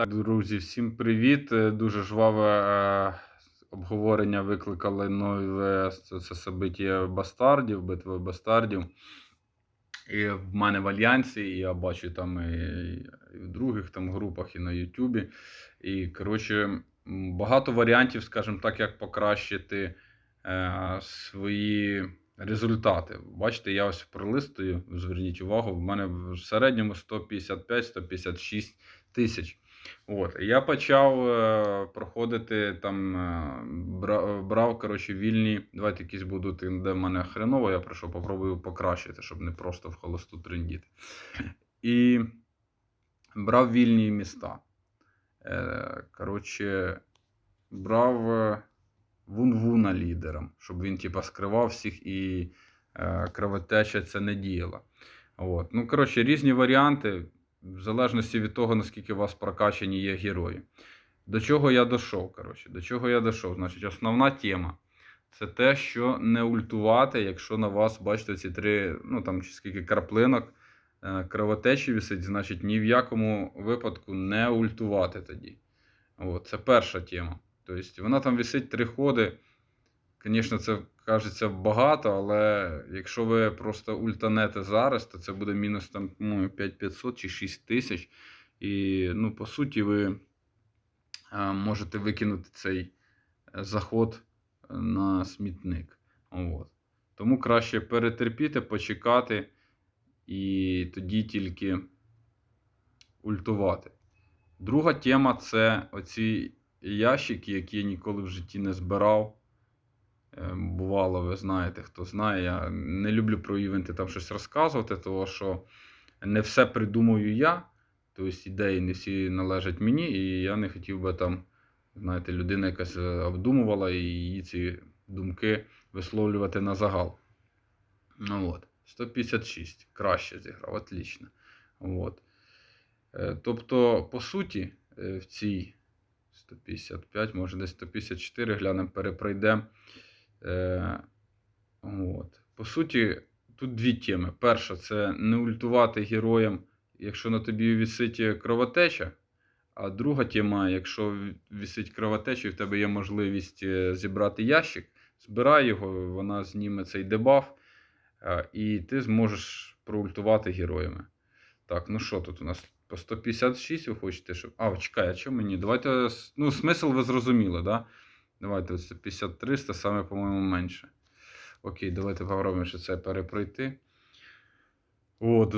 Так, друзі, всім привіт. Е, Дуже жваве е, обговорення викликали нове це, собиття бастардів, битви бастардів. І в мене в Альянсі, і я бачу там і, і в других там групах, і на Ютубі. І, коротше, багато варіантів, скажімо так, як покращити е, свої результати. Бачите, я ось пролистую, зверніть увагу, в мене в середньому 155-156 тисяч. От, я почав е, проходити там, е, брав коротше, вільні. Давайте якісь будуть, де в мене хреново, я прийшов, попробую покращити, щоб не просто в холосту трендіти. І брав вільні міста. Е, коротше, брав е, Вунвуна лідером, щоб він типа скривав всіх і е, кровотеча це не діяла. От. Ну, коротше, різні варіанти, в залежності від того, наскільки у вас прокачані є герої. До чого я дійшов, коротше, до чого я дійшов? Значить, основна тема це те, що не ультувати, якщо на вас, бачите, ці три, ну там чи скільки краплинок е, кровотечі висить, значить ні в якому випадку не ультувати тоді. От, це перша тема. Тобто вона там висить три ходи. Звісно, це кажеться багато, але якщо ви просто ультанете зараз, то це буде мінус там, ну, 5500 чи 6000. І, ну, по суті, ви е, можете викинути цей е, заход на смітник. От. Тому краще перетерпіти, почекати і тоді тільки ультувати. Друга тема це оці ящики, які я ніколи в житті не збирав. Е, Бувало, ви знаєте, хто знає. Я не люблю про івенти там щось розказувати, тому що не все придумую я. Тобто ідеї не всі належать мені, і я не хотів би там, знаєте, людина якась е, обдумувала і її ці думки висловлювати на загал. Ну от, 156. Краще зіграв, отлично. От. Е, Тобто, по суті, в цій 155, може десь 154, глянемо, перепройдемо. Е, от. По суті, тут дві теми. Перша це не ультувати героям, якщо на тобі висить кровотеча. А друга тема, якщо висить кровотеча, і в тебе є можливість е, зібрати ящик, збирай його, вона зніме цей дебаф, е, і ти зможеш проультувати героями. Так, ну що тут у нас? По 156 ви хочете, щоб. А, чекай, а чому мені? Давайте. Ну, смисл ви зрозуміли, да? Давайте 150-300, саме, по-моєму, менше. Окей, давайте попробуємо ще це перепройти. От,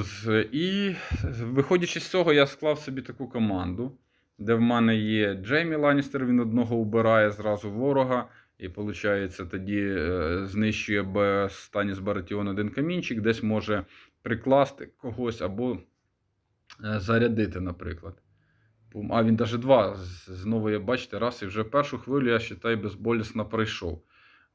і виходячи з цього, я склав собі таку команду, де в мене є Джеймі Ланністер, він одного вбирає зразу ворога. І виходить, тоді е, знищує без стані з Баратіон один камінчик, десь може прикласти когось або е, зарядити, наприклад. А він навіть два. Знову я бачите, раз і вже першу хвилю я вважаю, безболісно пройшов.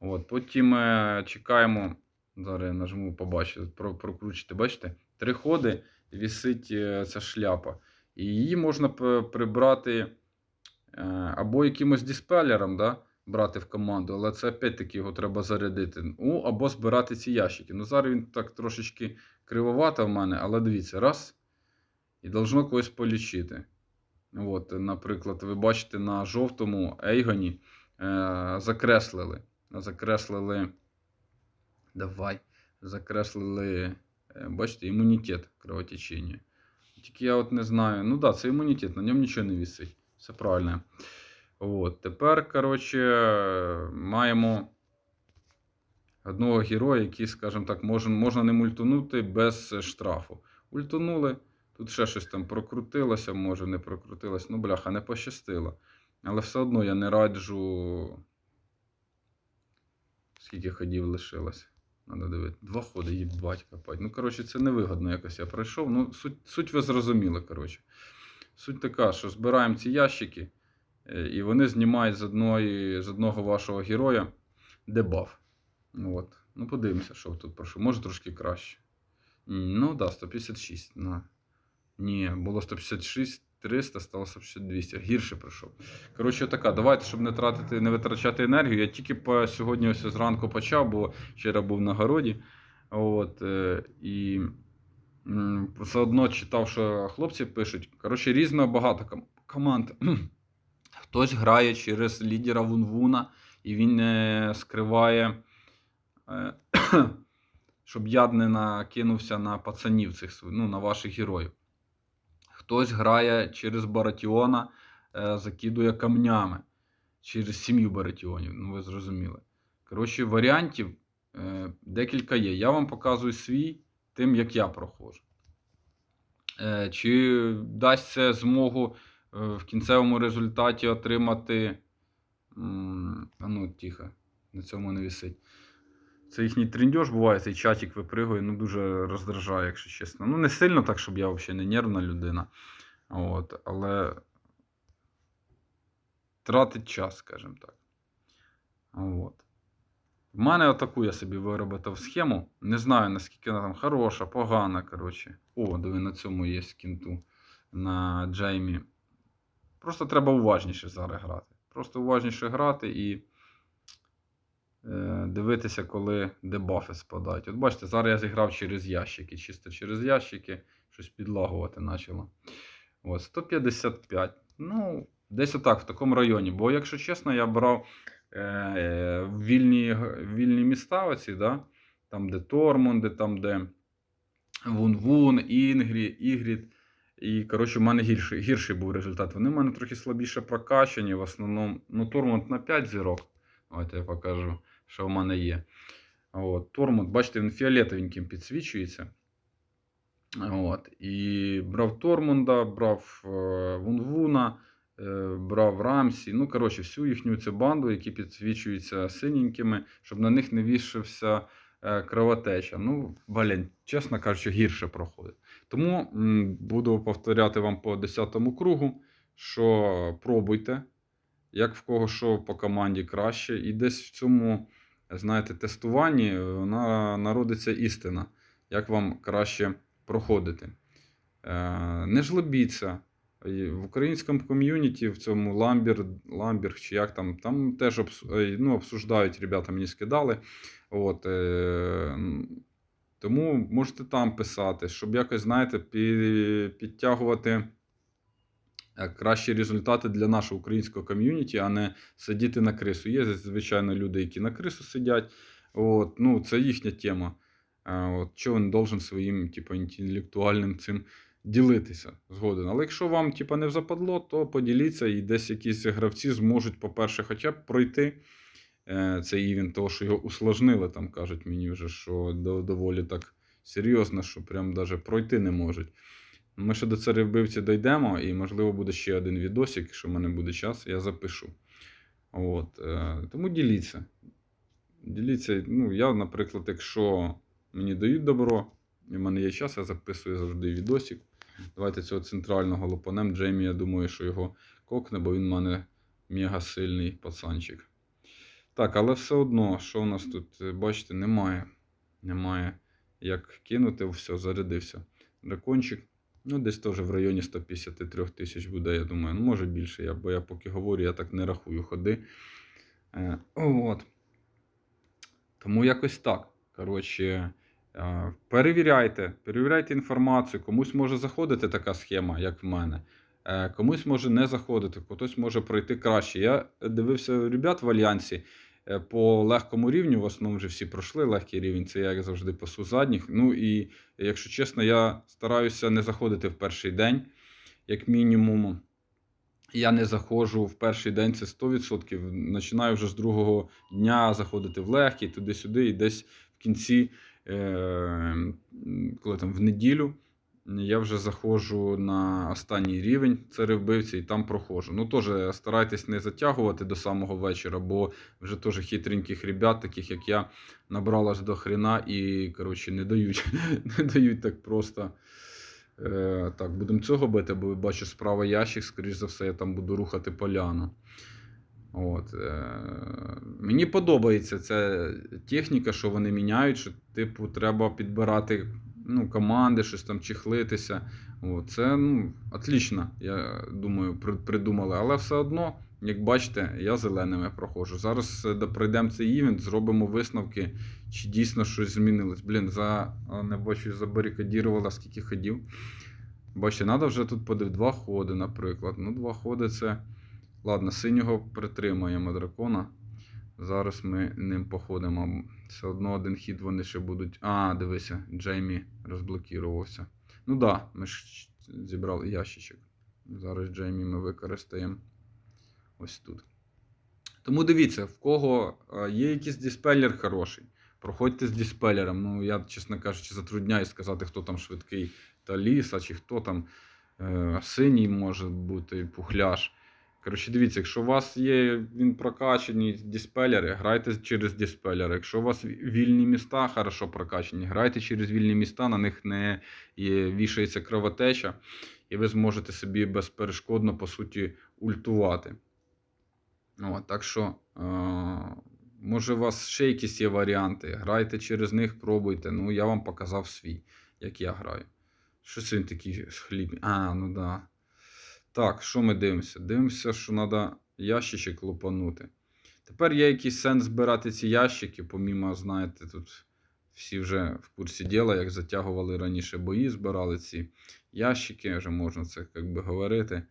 От, потім е, чекаємо. Зараз я нажму, побачу, про, прокручити. Бачите? Три ходи вісить е, ця шляпа. І її можна прибрати е, або якимось диспелером, да? брати в команду, але це опять-таки його треба зарядити. Ну, або збирати ці ящики. Ну, зараз він так трошечки кривовато в мене, але дивіться, раз. І должно когось полічити. От, наприклад, ви бачите на жовтому Ейгоні е, закреслили. Закреслили. Давай. Закреслили, е, бачите, імунітет кровотечення. Тільки я от не знаю. Ну так, да, це імунітет, на ньому нічого не висить. Все правильно. От, тепер, коротше, маємо одного героя, який, скажімо так, можна, можна не мультунути без штрафу. Ультунули. Тут ще щось там прокрутилося, може не прокрутилося. Ну, бляха, не пощастило. Але все одно я не раджу. Скільки ходів лишилось. Надо дивити. Два ходи, їбать копать. Ну, коротше, це невигодно якось я пройшов. Ну, суть, суть ви зрозуміли, коротше. Суть така, що збираємо ці ящики, е, і вони знімають з, одної, з одного вашого героя дебаф. Ну, От. Ну, подивимося, що тут прошу. Може трошки краще. Ну, да, 156. На. Ні, було 156, 300, стало 150, 200. Гірше прийшов. Коротше, така, давайте, щоб не тратити, не витрачати енергію. Я тільки по сьогодні ось зранку почав, бо вчора був на городі. От, е, і все одно читав, що хлопці пишуть. Коротше, різно багато ком- команд. Хтось грає через лідера Вунвуна, і він не скриває, е, щоб яд не накинувся на пацанів цих ну, на ваших героїв. Хтось грає через Баратіона, е, закидує камнями через сім'ю Баратіонів. Ну, ви зрозуміли. Коротше, варіантів е, декілька є. Я вам показую свій тим, як я проходжу. Е, чи дасть це змогу в кінцевому результаті отримати. А ну, тихо, на цьому не висить. Це їхній трендьож буває, цей чатик випригує, ну дуже роздражає, якщо чесно. Ну, не сильно так, щоб я взагалі не нервна людина. От, але тратить час, скажімо так. От. В мене отаку я собі виробив схему. Не знаю, наскільки вона там хороша, погана, коротше. О, диви, на цьому є кінту на Джеймі. Просто треба уважніше зараз грати. Просто уважніше грати і дивитися, коли дебафи спадають. От бачите, зараз я зіграв через ящики, чисто через ящики, щось підлагувати почало. От, 155. Ну, десь отак, в такому районі. Бо, якщо чесно, я брав е, вільні, вільні міста, оці, да? там, де Тормунди, там, де Вун-Вун, Інгрі, Ігрід. І, коротше, в мене гірший, гірший був результат. Вони в мене трохи слабіше прокачані. В основному, ну, Тормунд на 5 зірок. Давайте я покажу, що в мене є. От, Тормунд, бачите, він фіолетовеньким підсвічується. От. І брав Тормунда, брав е, Вунвуна, е, брав Рамсі. Ну, коротше, всю їхню цю банду, які підсвічуються синенькими, щоб на них не вішався е, кровотеча. Ну, блін, чесно кажучи, гірше проходить. Тому буду повторяти вам по 10-му кругу, що пробуйте, як в кого що по команді краще. І десь в цьому, знаєте, тестуванні вона народиться істина, як вам краще проходити. Е, Не жлобіться. В українському ком'юніті, в цьому Ламбір, Ламбірг чи як там, там теж е, ну, обсуждають, ребята мені скидали. От, е, тому можете там писати, щоб якось, знаєте, підтягувати е, кращі результати для нашого українського ком'юніті, а не сидіти на крису. Є, звичайно, люди, які на крису сидять. От, ну, це їхня тема. Е, От, що він должен своїм типу, інтелектуальним цим ділитися згоден. Але якщо вам типу, не западло, то поділіться і десь якісь гравці зможуть, по-перше, хоча б пройти е, цей івент, того, що його усложнили, там кажуть мені вже, що доволі так серйозно, що прям даже пройти не можуть. Ми ще до царевбивці дійдемо, і, можливо, буде ще один відосик, якщо в мене буде час, я запишу. От, е, тому діліться. Діліться, ну, я, наприклад, якщо мені дають добро, і в мене є час, я записую завжди відосик. Давайте цього центрального лопанем. Джеймі, я думаю, що його кокне, бо він в мене мега сильний пацанчик. Так, але все одно, що у нас тут, е, бачите, немає. Немає як кинути, все, зарядився. Дракончик. Ну, десь теж в районі 153 тисяч буде, я думаю. Ну, може більше, я, бо я поки говорю, я так не рахую ходи. Е, от. Тому якось так. Коротше, е, перевіряйте, перевіряйте інформацію. Комусь може заходити така схема, як в мене. Е, Комусь може не заходити, хтось може пройти краще. Я дивився ребят в Альянсі по легкому рівню. В основному вже всі пройшли легкий рівень. Це я завжди пасу задніх. Ну і якщо чесно, я стараюся не заходити в перший день, як мінімум. Я не заходжу в перший день, це 100%. Починаю вже з другого дня заходити в легкий, туди-сюди, і десь в кінці, е, коли там в неділю, я вже заходжу на останній рівень царевбивці і там проходжу. Ну, теж старайтесь не затягувати до самого вечора, бо вже теж хитреньких ребят, таких як я, набралось до хрена і, коротше, не дають, не дають так просто. Е, так, будемо цього бити, бо бачу справа ящик, скоріш за все, я там буду рухати поляну. От, е, мені подобається ця техніка, що вони міняють, що, типу, треба підбирати ну, команди, щось там чехлитися. От, це ну, отлично, я думаю, при- придумали. Але все одно, як бачите, я зеленими проходжу. Зараз е, пройдемо цей івент, зробимо висновки, чи дійсно щось змінилось. Блін, за не бачу, забарикадірувала, скільки ходів. Бачите, треба вже тут подив два ходи, наприклад. Ну, два ходи це. Ладно, синього притримаємо дракона. Зараз ми ним походимо. Все одно один хід вони ще будуть. А, дивися, Джеймі розблокувався. Ну так, да, ми ж зібрали ящичок. Зараз Джеймі ми використаємо ось тут. Тому дивіться, в кого е, є якийсь диспелер хороший. Проходьте з диспелером. Ну, я, чесно кажучи, затрудняюсь сказати, хто там швидкий та ліса, чи хто там е, синій може бути, пухляш. Коротше, дивіться, якщо у вас є він прокачані диспелери, грайте через диспелери. Якщо у вас вільні міста хорошо прокачані, грайте через вільні міста, на них не є, вішається кровотеча, і ви зможете собі безперешкодно, по суті, ультувати. От, так що, е, може, у вас ще якісь є варіанти. Грайте через них, пробуйте. Ну, я вам показав свій, як я граю. Щось він такий хліб. А, ну да. Так, що ми дивимося? Дивимося, що треба ящичок лупанути. Тепер є якийсь сенс збирати ці ящики, помімо, знаєте, тут всі вже в курсі діла, як затягували раніше бої, збирали ці ящики, вже можна це як би говорити.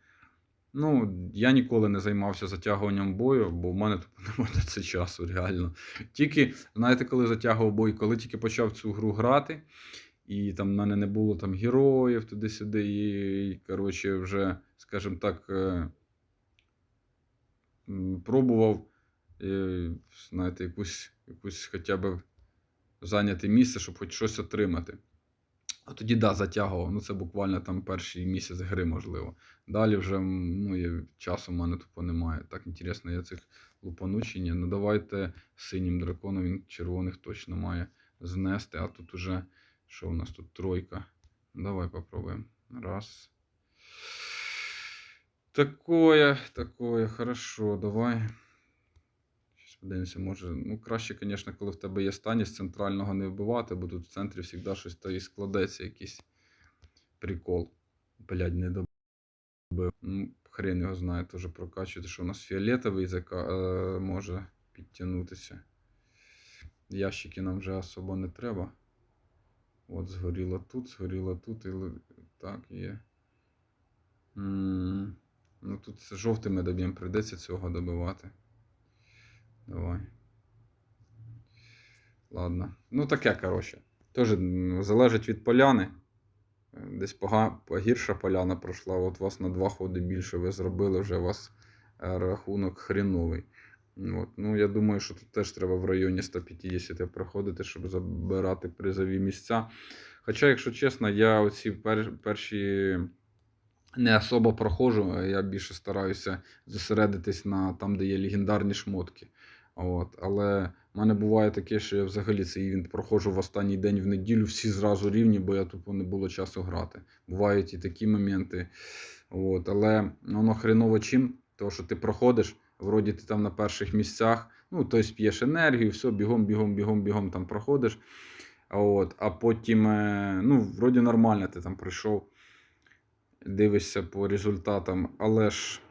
Ну, я ніколи не займався затягуванням бою, бо в мене тут немає на це часу, реально. Тільки, знаєте, коли затягував бой, коли тільки почав цю гру грати, і там в мене не було там героїв туди-сюди, і, коротше, вже, скажімо так, е, пробував, е, знаєте, якусь, якусь хоча б зайняти місце, щоб хоч щось отримати. А тоді, да, затягував. Ну, це буквально там перший місяць гри, можливо. Далі вже ну, є, часу в мене тупо немає. Так інтересно, я цих лупану. Ну давайте синім драконом, він червоних точно має знести. А тут уже, що у нас тут тройка. Давай попробуємо. Раз. Такое, такое, хорошо, давай. Щас подивимося, може. Ну, краще, звісно, коли в тебе є станість центрального не вбивати, бо тут в центрі завжди щось та і складеться якийсь прикол. Блядь, не добив. Ну, хрен його знає, теж прокачувати, що у нас фіолетовий зака... е, може підтягнутися. Ящики нам вже особо не треба. От, згоріло тут, згоріло тут і так є. М, Ну тут з жовтими доб'єм прийдеться цього добивати. Давай. Ладно. Ну таке, коротше. Теж залежить від поляни. Е, Десь пога... погірша поляна пройшла, от вас на два ходи більше ви зробили, вже у вас е, рахунок хріновий. От. Ну, я думаю, що тут теж треба в районі 150 проходити, щоб забирати призові місця. Хоча, якщо чесно, я оці пер... перші не особо проходжу, я більше стараюся зосередитись на там, де є легендарні шмотки. От. Але в мене буває таке, що я взагалі цей івент проходжу в останній день в неділю, всі зразу рівні, бо я тупо не було часу грати. Бувають і такі моменти. От. Але воно хреново чим, тому що ти проходиш, вроді ти там на перших місцях, ну, тобто п'єш енергію, все, бігом, бігом, бігом, бігом там проходиш. От. А потім, е, ну, вроді нормально ти там прийшов дивишся по результатам, але ж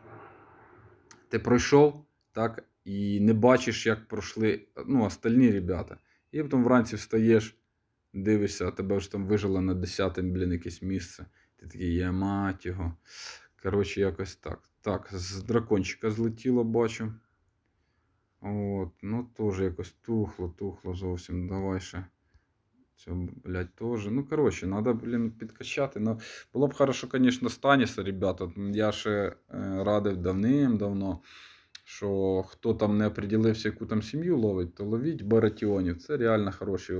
ти пройшов, так, і не бачиш, як пройшли ну, остальні ребята. І потім вранці встаєш, дивишся, а тебе вже там вижило на 10 блін, якесь місце. Ти такий, я мать його. Коротше, якось так. Так, з дракончика злетіло, бачу. От, ну теж якось тухло, тухло зовсім. Давай ще. Це, блядь, теж. Ну, коротше, треба, блін, підкачати. Ну, було б хорошо, звісно, Станіса, ребята. Я ще е, радив давним-давно, що хто там не определився, яку там сім'ю ловить, то ловіть баратіонів. Це реально хороші.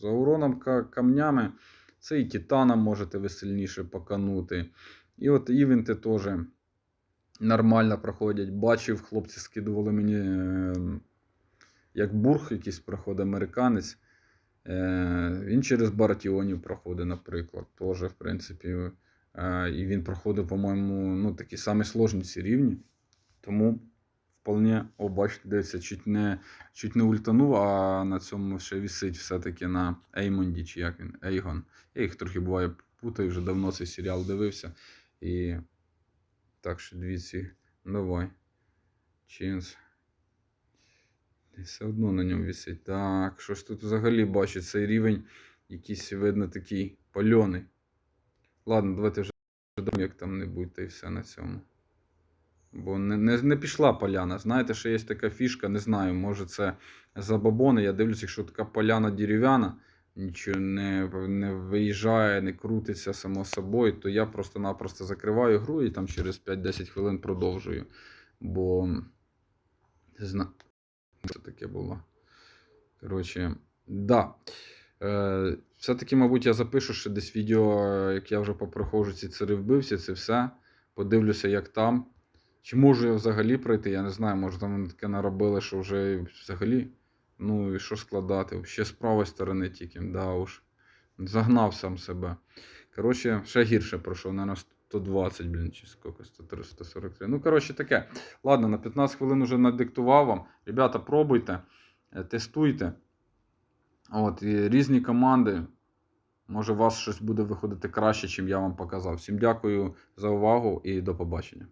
За уроном ка- камнями це і титаном можете ви сильніше поканути. І от івенти теж нормально проходять. Бачив, хлопці скидували мені, е, як бург якийсь проходить американець. Е, Він через Баратіонів проходить, наприклад. Теж, в принципі. Е, І він проходив, по-моєму, ну, такі самі сложні ці рівні. Тому вполне, о, бачите, дивіться, чуть не, чуть не ультанув, а на цьому ще вісить все-таки на Еймонді, чи як він, Ейгон. Я їх трохи буває путаю, вже давно цей серіал дивився. І так що дивіться, давай. Чінс. І все одно на ньому висить. Так, що ж тут взагалі бачу, цей рівень якийсь, видно, такий пальоний. Ладно, давайте вже. дам як там не будь, та й все на цьому. Бо не, не, не пішла поляна. Знаєте, що є така фішка, не знаю, може це забобони. Я дивлюся, якщо така поляна дерев'яна, нічого не, не виїжджає, не крутиться само собою, то я просто-напросто закриваю гру і там через 5-10 хвилин продовжую. Бо знаю, що таке було. Коротше, да. Е, все-таки, мабуть, я запишу ще десь відео, як я вже попроходжу ці цири вбивці, це все. Подивлюся, як там. Чи можу я взагалі пройти? Я не знаю, може там таке наробили, що вже взагалі. Ну і що складати? Ще з правої сторони тільки. Да уж. Загнав сам себе. Коротше, ще гірше пройшов, наверное, 120, блін, чи скільки, 103, 143. Ну, коротше, таке. Ладно, на 15 хвилин вже надиктував вам. Ребята, пробуйте, е, тестуйте. От, і різні команди. Може, у вас щось буде виходити краще, чим я вам показав. Всім дякую за увагу і до побачення.